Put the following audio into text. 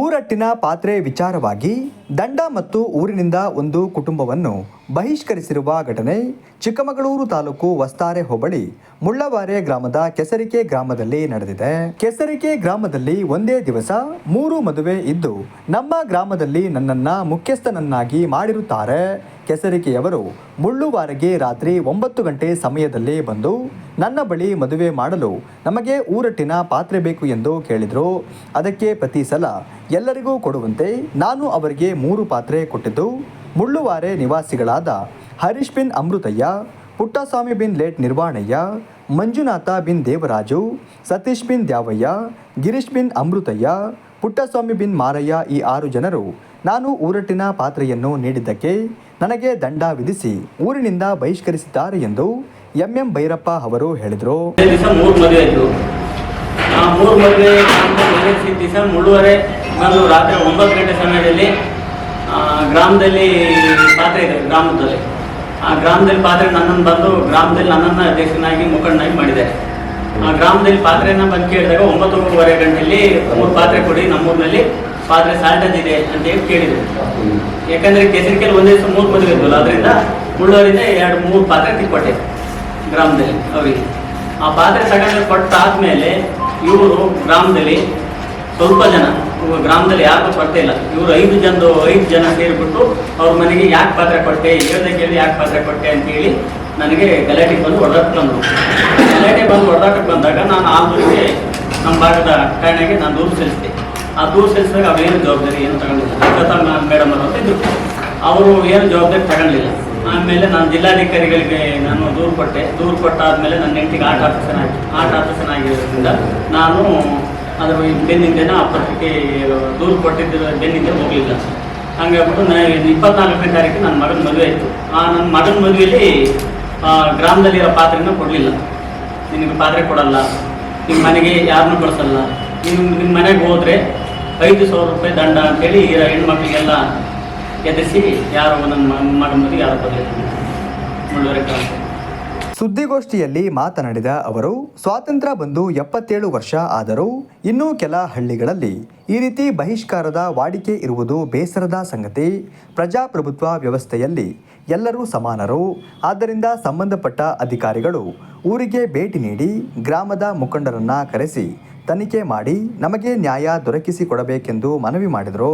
ಊರಟ್ಟಿನ ಪಾತ್ರೆ ವಿಚಾರವಾಗಿ ದಂಡ ಮತ್ತು ಊರಿನಿಂದ ಒಂದು ಕುಟುಂಬವನ್ನು ಬಹಿಷ್ಕರಿಸಿರುವ ಘಟನೆ ಚಿಕ್ಕಮಗಳೂರು ತಾಲೂಕು ವಸ್ತಾರೆ ಹೋಬಳಿ ಮುಳ್ಳವಾರೆ ಗ್ರಾಮದ ಕೆಸರಿಕೆ ಗ್ರಾಮದಲ್ಲಿ ನಡೆದಿದೆ. ಕೆಸರಿಕೆ ಗ್ರಾಮದಲ್ಲಿ ಒಂದೇ ದಿವಸ ಮೂರು ಮದುವೆ ಇದ್ದು ನಮ್ಮ ಗ್ರಾಮದಲ್ಲಿ ನನ್ನನ್ನ ಮುಖ್ಯಸ್ಥನನ್ನಾಗಿ ಮಾಡಿರುತ್ತಾರೆ. ಕೆಸರಿಕೆಯವರು ಮುಳ್ಳುವಾರಗೆ ರಾತ್ರಿ ಒಂಬತ್ತು ಗಂಟೆ ಸಮಯದಲ್ಲಿ ಬಂದು, ನನ್ನ ಬಳಿ ಮದುವೆ ಮಾಡಲು ನಮಗೆ ಊರಟ್ಟಿನ ಪಾತ್ರೆ ಬೇಕು ಎಂದು ಕೇಳಿದರು. ಅದಕ್ಕೆ ಪ್ರತಿ ಸಲ ಎಲ್ಲರಿಗೂ ಕೊಡುವಂತೆ ನಾನು ಅವರಿಗೆ ಮೂರು ಪಾತ್ರೆ ಕೊಟ್ಟಿದ್ದು. ಮುಳ್ಳುವಾರೆ ನಿವಾಸಿಗಳಾದ ಹರೀಶ್ ಬಿನ್ ಅಮೃತಯ್ಯ, ಪುಟ್ಟಸ್ವಾಮಿ ಬಿನ್ ಲೇಟ್ ನಿರ್ವಾಣಯ್ಯ, ಮಂಜುನಾಥ ಬಿನ್ ದೇವರಾಜು, ಸತೀಶ್ ಬಿನ್ ದ್ಯಾವಯ್ಯ, ಗಿರೀಶ್ ಬಿನ್ ಅಮೃತಯ್ಯ, ಪುಟ್ಟಸ್ವಾಮಿ ಬಿನ್ ಮಾರಯ್ಯ ಈ ಆರು ಜನರು ನಾನು ಊರಟ್ಟಿನ ಪಾತ್ರೆಯನ್ನು ನೀಡಿದ್ದಕ್ಕೆ ನನಗೆ ದಂಡ ವಿಧಿಸಿ ಊರಿನಿಂದ ಬಹಿಷ್ಕರಿಸಿದ್ದಾರೆ ಎಂದು ಎಂ ಎಂ ಭೈರಪ್ಪ ಅವರು ಹೇಳಿದರು. ರಾತ್ರಿ ಒಂಬತ್ತು ಗಂಟೆ ಸಮಯದಲ್ಲಿ ಗ್ರಾಮದಲ್ಲಿ ಪಾತ್ರೆ ಇದೆ ಗ್ರಾಮದಲ್ಲಿ ಆ ಗ್ರಾಮದಲ್ಲಿ ಪಾತ್ರೆ ನನ್ನನ್ನು ಬಂದು ಗ್ರಾಮದಲ್ಲಿ ನನ್ನನ್ನು ಅಧ್ಯಕ್ಷನಾಗಿ ಮುಖಂಡನಾಗಿ ಮಾಡಿದ್ದಾರೆ. ಆ ಗ್ರಾಮದಲ್ಲಿ ಪಾತ್ರೆನ ಬಂದು ಕೇಳಿದಾಗ ಒಂಬತ್ತೂವರೆ ಗಂಟೆಯಲ್ಲಿ ಮೂರು ಪಾತ್ರೆ ಕೊಡಿ, ನಮ್ಮೂರಿನಲ್ಲಿ ಪಾತ್ರೆ ಸಾಲ್ಟೇಜ್ ಇದೆ ಅಂತ ಹೇಳಿ ಕೇಳಿದ್ರು. ಯಾಕಂದ್ರೆ ಕೇಸರಿಕೆಯಲ್ಲಿ ಒಂದೇ ದಿವಸ ಮೂರು ಮದುವೆ ಇದ್ವಲ್ಲ ಅದರಿಂದ ಮುಳ್ಳೂರಿಂದ ಎರಡು, ಮೂರು ಪಾತ್ರೆ ತಿಕ್ಕೊಟ್ಟೆ ಗ್ರಾಮದಲ್ಲಿ ಅವರಿಗೆ. ಆ ಪಾತ್ರೆ ತಗೊಂಡು ಕೊಟ್ಟಾದ್ಮೇಲೆ ಇವರು ಗ್ರಾಮದಲ್ಲಿ ಸ್ವಲ್ಪ ಜನ ಗ್ರಾಮದಲ್ಲಿ ಯಾರು ಕೊಡ್ತಾ ಇಲ್ಲ. ಇವರು ಐದು ಜನದು ಐದು ಜನ ಸೇರಿಬಿಟ್ಟು ಅವ್ರ ಮನೆಗೆ ಯಾಕೆ ಪಾತ್ರೆ ಕೊಟ್ಟೆ, ಹೇಳ್ದೆ ಕೇಳಿ ಯಾಕೆ ಪಾತ್ರೆ ಕೊಟ್ಟೆ ಅಂತೇಳಿ ನನಗೆ ಗಲಾಟೆ ಬಂದು ಹೊಡೆದಾಟ ಬಂದರು. ಗಲಾಟೆ ಬಂದು ಹೊಡೆದಾಟಕ್ಕೆ ಬಂದಾಗ ನಾನು ಆ ದೂರಿಗೆ ನಮ್ಮ ಭಾಗದ ಕಾರಣಕ್ಕೆ ನಾನು ದೂರು ಸಲ್ಲಿಸಿದೆ. ಆ ದೂರು ಸಲ್ಲಿಸಿದಾಗ ಅವೇನು ಜವಾಬ್ದಾರಿ ಏನು ತಗೊಂಡಿಲ್ಲ. ಲತಾ ಮೇಡಮ್ ಅವರು ಇದ್ರು. ಅವರು ಏನು ಜವಾಬ್ದಾರಿ ತಗೊಳ್ಳಿಲ್ಲ ಆಮೇಲೆ ನಾನು ಜಿಲ್ಲಾಧಿಕಾರಿಗಳಿಗೆ ನಾನು ದೂರು ಕೊಟ್ಟೆ. ದೂರು ಕೊಟ್ಟಾದ್ಮೇಲೆ ನನ್ನ ಹೆಂಡತಿಗೆ ಆಟ ಆಫೀಸರ್ ಆಗಿ ಆಟ ಆಫೀಸರ್ ಆಗಿರೋದ್ರಿಂದ ನಾನು ಅದರ ಬೆನ್ನಿಂದೇನ ಆ ಪತ್ರಿಕೆ ದೂರು ಕೊಟ್ಟಿದ್ದ ಬೆನ್ನಿಂದ ಹೋಗಲಿಲ್ಲ. ಹಂಗಾಗ್ಬಿಟ್ಟು ನಾನು ಇಪ್ಪತ್ನಾಲ್ಕನೇ ತಾರೀಕು ನನ್ನ ಮಗನ ಮದುವೆ ಆಯಿತು. ಆ ನನ್ನ ಮಗನ ಮದುವೆಯಲ್ಲಿ ಗ್ರಾಮದಲ್ಲಿರೋ ಪಾತ್ರೆನ ಕೊಡಲಿಲ್ಲ. ನಿನಗೆ ಪಾತ್ರೆ ಕೊಡಲ್ಲ. ನಿಮ್ಮ ಮನೆಗೆ ಯಾರನ್ನೂ ಕಳಿಸಲ್ಲ. ನಿಮ್ಮ ನಿಮ್ಮ ಮನೆಗೆ ಹೋದರೆ ಐದು ಸಾವಿರ ರೂಪಾಯಿ ದಂಡ ಅಂತೇಳಿ ಈ ಹೆಣ್ಮಕ್ಳಿಗೆಲ್ಲ ಎದುರಿಸಿ ಯಾರು ನನ್ನ ಮಗನ ಯಾರು ಬರಲಿಲ್ಲ ಮುಳ್ಳುವರೆ ಗ್ರಾಮ ಸುದ್ದಿಗೋಷ್ಠಿಯಲ್ಲಿ ಮಾತನಾಡಿದ ಅವರು, ಸ್ವಾತಂತ್ರ್ಯ ಬಂದು ಎಪ್ಪತ್ತೇಳು ವರ್ಷ ಆದರೂ ಇನ್ನೂ ಕೆಲ ಹಳ್ಳಿಗಳಲ್ಲಿ ಈ ರೀತಿ ಬಹಿಷ್ಕಾರದ ವಾಡಿಕೆ ಇರುವುದು ಬೇಸರದ ಸಂಗತಿ. ಪ್ರಜಾಪ್ರಭುತ್ವ ವ್ಯವಸ್ಥೆಯಲ್ಲಿ ಎಲ್ಲರೂ ಸಮಾನರು. ಆದ್ದರಿಂದ ಸಂಬಂಧಪಟ್ಟ ಅಧಿಕಾರಿಗಳು ಊರಿಗೆ ಭೇಟಿ ನೀಡಿ ಗ್ರಾಮದ ಮುಖಂಡರನ್ನ ಕರೆಸಿ ತನಿಖೆ ಮಾಡಿ ನಮಗೆ ನ್ಯಾಯ ದೊರಕಿಸಿಕೊಡಬೇಕೆಂದು ಮನವಿ ಮಾಡಿದರು.